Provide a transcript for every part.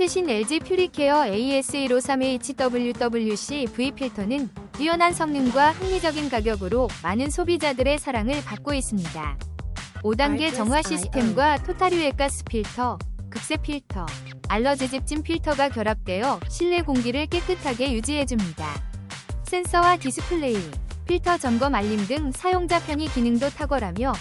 최신 LG 퓨리케어 AS153HWWC V 필터는 뛰어난 성능과 합리적인 가격으로 많은 소비자들의 사랑을 받고 있습니다. 5단계 정화 시스템과 토탈유액 가스 필터, 극세 필터, 알러지 집진 필터가 결합되어 실내 공기를 깨끗하게 유지해줍니다. 센서와 디스플레이, 필터 점검 알림 등 사용자 편의 기능도 탁월하며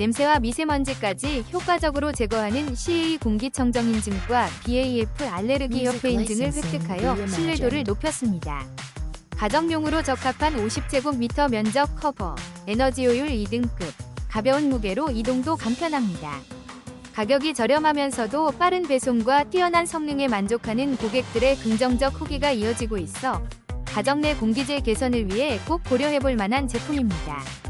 냄새와 미세먼지까지 효과적으로 제거하는 CA 공기청정 인증과 BAF 알레르기 협회 인증을 획득하여 신뢰도를 높였습니다. 가정용으로 적합한 50제곱미터 면적 커버, 에너지 효율 2등급, 가벼운 무게로 이동도 간편합니다. 가격이 저렴하면서도 빠른 배송과 뛰어난 성능에 만족하는 고객들의 긍정적 후기가 이어지고 있어 가정 내 공기질 개선을 위해 꼭 고려해볼 만한 제품입니다.